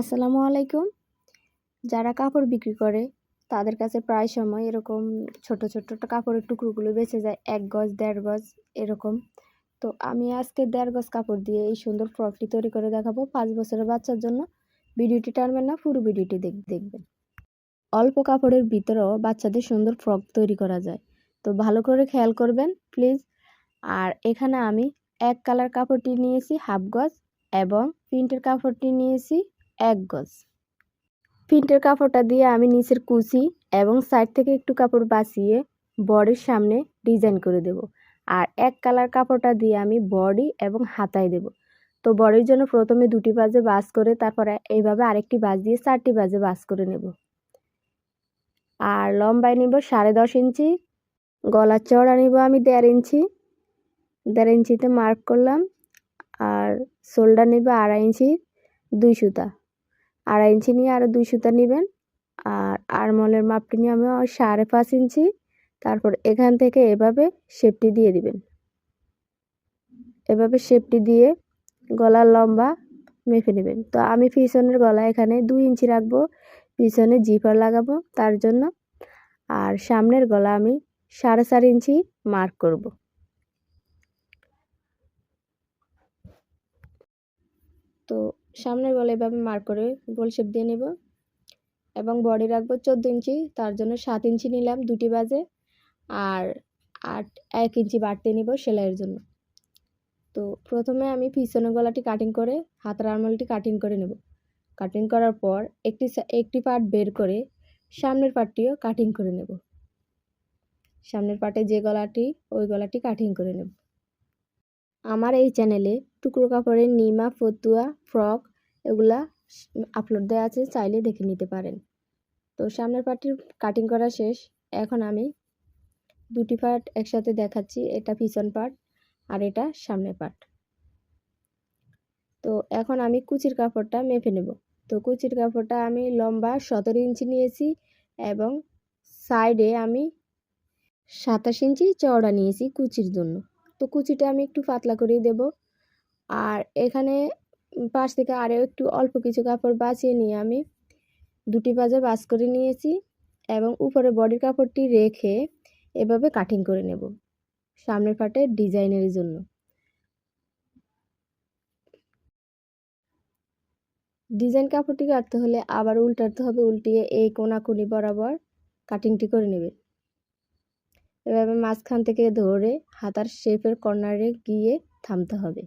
আসসালামু আলাইকুম। যারা কাপড় বিক্রি করে, তাদের কাছে প্রায় সময় এরকম ছোট ছোট কাপড়ের টুকরোগুলো বেঁচে যায়, এক গজ, দেড় গজ এরকম। তো আমি আজকে দেড় গজ কাপড় দিয়ে এই সুন্দর ফ্রকটি তৈরি করে দেখাবো পাঁচ বছরের বাচ্চার জন্য। ভিডিওটি টানবেন না, পুরো ভিডিওটি দেখবেন। অল্প কাপড়ের ভিতরেও বাচ্চাদের সুন্দর ফ্রক তৈরি করা যায়। তো ভালো করে খেয়াল করবেন, প্লিজ। আর এখানে আমি এক কালার কাপড়টি নিয়েছি, হাফ গজ, এবং প্রিন্টের কাপড়টি নিয়েছি এক গজ। প্রিন্টের কাপড়টা দিয়ে আমি নিচের কুচি এবং সাইড থেকে একটু কাপড় বাঁচিয়ে বডির সামনে ডিজাইন করে দেব। আর এক কালার কাপড়টা দিয়ে আমি বডি এবং হাতায় দেব। তো বডির জন্য প্রথমে দুটি বাজে বাস করে, তারপরে এইভাবে আরেকটি বাজ দিয়ে চারটি বাজে বাস করে নেব। আর লম্বায় নিব সাড়ে দশ ইঞ্চি, গলার চড়া নিব আমি দেড় ইঞ্চি। দেড় ইঞ্চিতে মার্ক করলাম। আর শোল্ডার নিব আড়াই ইঞ্চি, দুই সুতা। আড়াই ইঞ্চি নিয়ে আরও দুই সুতা নেবেন। আর আরমলের মাপটি নিয়ে আমি সাড়ে পাঁচ ইঞ্চি। তারপর এখান থেকে এভাবে শেপটি দিয়ে দিবেন। এভাবে শেপটি দিয়ে গলার লম্বা মেপে নেবেন। তো আমি পিছনের গলা এখানে দুই ইঞ্চি রাখব, পিছনে জিপার লাগাবো তার জন্য। আর সামনের গলা আমি সাড়ে চার ইঞ্চি মার্ক করব। তো সামনের গলা এভাবে মার্ক করে গোল শেপ দিয়ে নেব এবং বডি রাখব চোদ্দ ইঞ্চি, তার জন্য সাত ইঞ্চি নিলাম দুটি বাজে আর আট, এক ইঞ্চি বাড়তে নিব সেলাইয়ের জন্য। তো প্রথমে আমি পিছনের গলাটি কাটিং করে, হাতের আরমলটি কাটিং করে নেব। কাটিং করার পর একটি একটি পার্ট বের করে সামনের পার্টটিও কাটিং করে নেব। সামনের পার্টে যে গলাটি, ওই গলাটি কাটিং করে নেব। আমার এই চ্যানেলে টুকরো কাপড়ের নিমা, ফতুয়া ফ্রক এগুলা আপলোড দেওয়া আছে, চাইলে দেখে নিতে পারেন। তো সামনের পার্টটির কাটিং করা শেষ। এখন আমি দুটি পার্ট একসাথে দেখাচ্ছি। এটা পিছন পার্ট আর এটা সামনের পার্ট তো এখন আমি কুচির কাপড়টা মেপে নেব। তো কুচির কাপড়টা আমি লম্বা সতেরো ইঞ্চি নিয়েছি এবং সাইডে আমি সাতাশ ইঞ্চি চওড়া নিয়েছি কুচির জন্য। তো কুচিটা আমি একটু পাতলা করেই দেব। আর এখানে পাশ থেকে আরও একটু অল্প কিছু কাপড় বাঁচিয়ে নিয়ে আমি দুটি বাজে বাস করে নিয়েছি এবং উপরে বডির কাপড়টি রেখে এভাবে কাটিং করে নেব সামনের পাটে ডিজাইনের জন্য। ডিজাইন কাপড়টি কাটতে হলে আবার উল্টাতে হবে, উল্টিয়ে এই কোনাকুনি বরাবর কাটিংটি করে নেবে এভাবে মাঝখান থেকে ধরে হাতার শেপের কর্নারে গিয়ে থামতে হবে।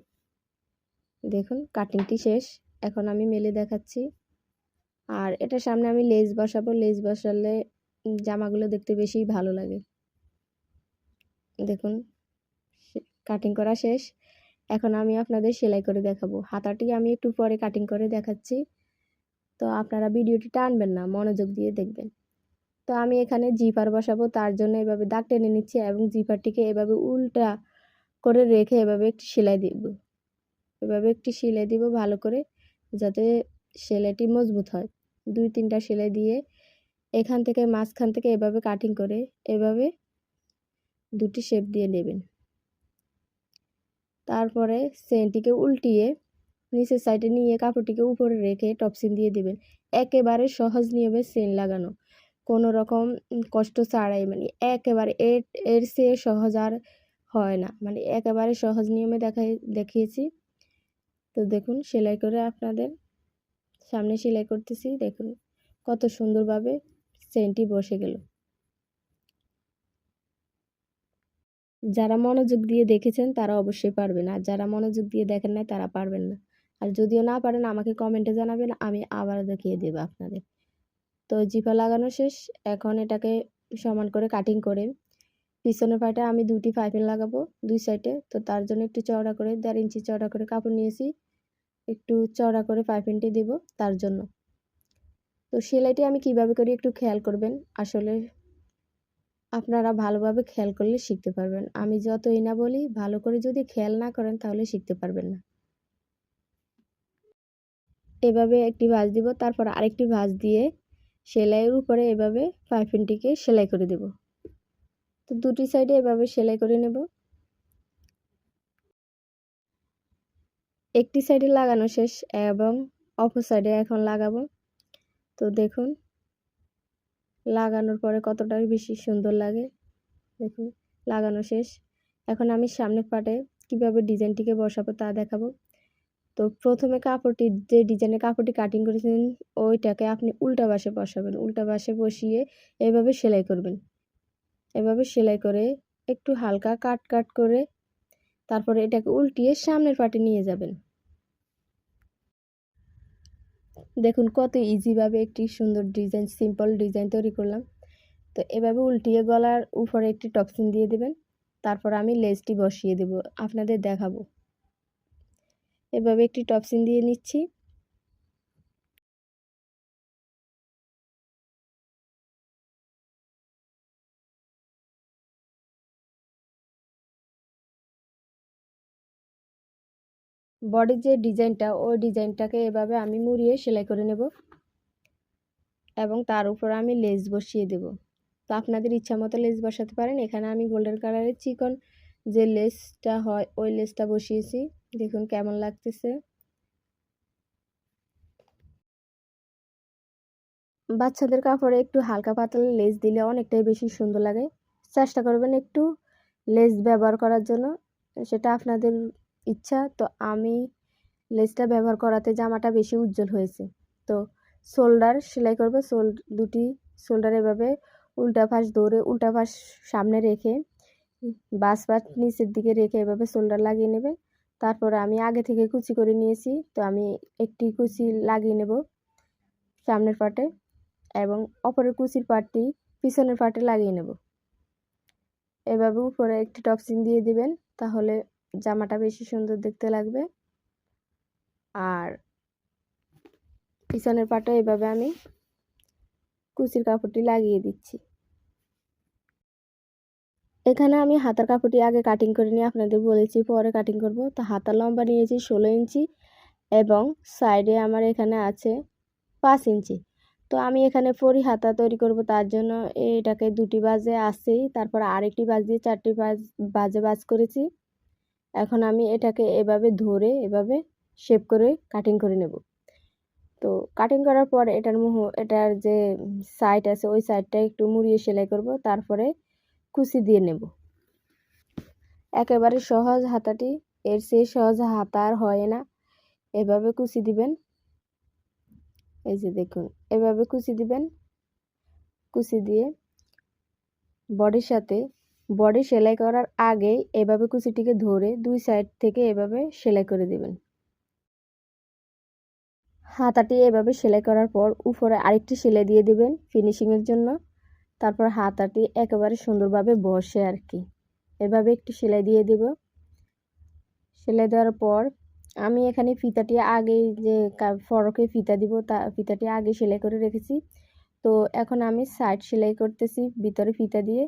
দেখুন কাটিংটি শেষ। এখন আমি মেলে দেখাচ্ছি। আর এটা সামনে আমি লেজ বসাবো। লেজ বসালে জামাগুলো দেখতে বেশি ভালো লাগে। দেখুন কাটিং করা শেষ। এখন আমি আপনাদের সেলাই করে দেখাবো। হাতাটি আমি একটু পরে কাটিং করে দেখাচ্ছি। তো আপনারা ভিডিওটি টানবেন না, মনোযোগ দিয়ে দেখবেন। তো আমি এখানে জিপার বসাবো, তার জন্য এভাবে দাগ টেনে নিচ্ছি এবং জিপারটিকে এভাবে উল্টা করে রেখে এভাবে একটি সেলাই দিব। এভাবে একটি সেলাই দিব ভালো করে যাতে সেলাইটি মজবুত হয়। দুই, তিনটা সেলাই দিয়ে এখান থেকে মাঝখান থেকে এভাবে কাটিং করে এভাবে দুটি শেপ দিয়ে নেবেন। তারপরে সেনটিকে উল্টিয়ে নিচের সাইডে নিয়ে কাপড়টিকে উপরে রেখে টপসিন দিয়ে দেবেন। একেবারে সহজ নিয়মে সেন লাগানো। কোনো রকম কষ্ট ছাড়াই মানে একেবারে এর এর সে সহজ আর হয় না। মানে একেবারে সহজ নিয়মে দেখাই, দেখিয়েছি। তো দেখুন, সেলাই করে আপনাদের সামনে সেলাই করতেছি। দেখুন, কত সুন্দরভাবে চেনটি বসে গেল। যারা মনোযোগ দিয়ে দেখেছেন, তারা অবশ্যই পারবেন। আর যারা মনোযোগ দিয়ে দেখেন না তারা পারবেন না। আর যদিও না পারেন, আমাকে কমেন্টে জানাবেন, আমি আবার দেখিয়ে দেবো আপনাদের। তো জিফা লাগানো শেষ। এখন এটাকে সমান করে কাটিং করে পিছনের পাটা আমি দুটি পাইপিং লাগাবো দুই সাইডে তো তার জন্য একটু চওড়া করে, দেড় ইঞ্চি চওড়া করে কাপড় নিয়েছি। একটু চওড়া করে পাইপিংটি দেব তার জন্য। তো সেলাইটি আমি কীভাবে করি একটু খেয়াল করবেন। আসলে আপনারা ভালোভাবে খেয়াল করলে শিখতে পারবেন। আমি যতই না বলি, ভালো করে যদি খেয়াল না করেন তাহলে শিখতে পারবেন না। এভাবে একটি ভাঁজ দিব, তারপর আরেকটি ভাঁজ দিয়ে সেলাইয়ের উপরে এভাবে পাইপিংটিকে সেলাই করে দেব। তো দুটি সাইডে এভাবে সেলাই করে নেব। একটি সাইডে লাগানো শেষ এবং অপর সাইডে এখন লাগাবো। তো দেখুন, লাগানোর পরে কতটা বেশি সুন্দর লাগে। দেখুন, লাগানো শেষ। এখন আমি সামনের পাটে কীভাবে ডিজাইনটিকে বসাবো তা দেখাবো। তো প্রথমে কাপড়টি, যে ডিজাইনের কাপড়টি কাটিং করেছেন, ওইটাকে আপনি উল্টা বাসে বসাবেন। উল্টা বাসে বসিয়ে এভাবে সেলাই করবেন। এভাবে সেলাই করে একটু হালকা কাট কাট করে তারপরে এটাকে উল্টিয়ে সামনের পাটে নিয়ে যাবেন। দেখুন কত ইজিভাবে একটি সুন্দর ডিজাইন সিম্পল ডিজাইন তৈরি করলাম। তো এভাবে উল্টিয়ে গলার উপরে একটি টক্সিন দিয়ে দেবেন। তারপর আমি লেসটি বসিয়ে দেব, আপনাদের দেখাবো। এভাবে একটি টপসিন দিয়ে নিচ্ছি। বডির যে ডিজাইনটা ওই ডিজাইনটাকে এভাবে আমি মুড়িয়ে সেলাই করে নেব এবং তার উপর আমি লেস বসিয়ে দেব। তো আপনাদের ইচ্ছা মতো লেস বসাতে পারেন। এখানে আমি গোল্ডেন কালারের চিকন যে লেসটা হয়, ওই লেসটা বসিয়েছি। দেখুন কেমন লাগতেছে। বাচ্চাদের কাপড়ে একটু হালকা পাতলা লেস দিলে অনেকটাই বেশি সুন্দর লাগে। চেষ্টা করবেন একটু লেস ব্যবহার করার জন্য। সেটা আপনাদের ইচ্ছা। তো আমি লেসটা ব্যবহার করাতে জামাটা বেশি উজ্জ্বল হয়েছে। তো শোল্ডার সেলাই করবে। শোল, দুটি শোল্ডার এভাবে উল্টা ফাঁস দৌড়ে উল্টা ফাঁস সামনে রেখে, বাস পাট নিচের দিকে রেখে এভাবে শোল্ডার লাগিয়ে নেবেন। তারপরে আমি আগে থেকে কুচি করে নিয়েছি। তো আমি একটি কুচি লাগিয়ে নেব সামনের পাটে এবং অপরের কুচির পাটটি পিছনের পাটে লাগিয়ে নেব। এভাবে উপরে একটি টপসিন দিয়ে দিবেন, তাহলে জামাটা বেশি সুন্দর দেখতে লাগবে। আর পিছনের পাটা এভাবে আমি কুচির কাপড়টি লাগিয়ে দিচ্ছি। এখানে আমি হাতার কাপড়টি আগে কাটিং করে নিয়ে আপনাদের বলেছি, পরে কাটিং করব। তো হাতার লম্বা নিয়েছি ষোলো ইঞ্চি এবং সাইডে আমার এখানে আছে পাঁচ ইঞ্চি। তো আমি এখানে পরি হাতা তৈরি করব, তার জন্য এটাকে দুটি বাজে আসছেই তারপর আরেকটি বাজ দিয়ে চারটি বাজ, বাজে বাজ করেছি। এখন আমি এটাকে এভাবে ধরে, এভাবে শেপ করে কাটিং করে নেব। তো কাটিং করার পর এটার মুহ, এটার যে সাইড আছে, ওই সাইডটা একটু মুড়িয়ে সেলাই করব, তারপরে কুচি দিয়ে নেব। একেবারে সহজ হাতাটি, এর চেয়ে সহজ হাতা আর হয় না। এভাবে কুচি দিবেন। এই যে দেখুন, এভাবে কুচি দিবেন। কুচি দিয়ে বডির সাথে বডি সেলাই করার আগেই এভাবে কুচিটিকে ধরে দুই সাইড থেকে এভাবে সেলাই করে দেবেন। হাতাটি এভাবে সেলাই করার পর উপরে আরেকটি সেলাই দিয়ে দিবেন ফিনিশিংয়ের জন্য। তারপর হাতাটি একেবারে সুন্দরভাবে বসে আর কি। এভাবে একটু সেলাই দিয়ে দেব। সেলাই দেওয়ার পর আমি এখানে ফিতাটি আগে যে ফরকে ফিতা দিব, তা, ফিতাটি আগে সেলাই করে রেখেছি। তো এখন আমি সাইড সেলাই করতেছি ভিতরে ফিতা দিয়ে।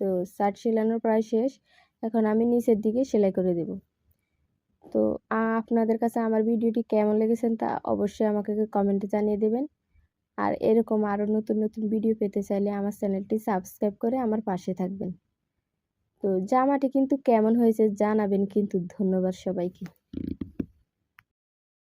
তো সাইড সেলানোর প্রায় শেষ। এখন আমি নিচের দিকে সেলাই করে দেব। তো আপনাদের কাছে আমার ভিডিওটি কেমন লেগেছেন তা অবশ্যই আমাকে কমেন্টে জানিয়ে দেবেন। আর এরকম আরও নতুন নতুন ভিডিও পেতে চাইলে আমার চ্যানেলটি সাবস্ক্রাইব করে আমার পাশে থাকবেন। তো জামাটি কিন্তু কেমন হয়েছে জানাবেন, কিন্তু ধন্যবাদ সবাইকে।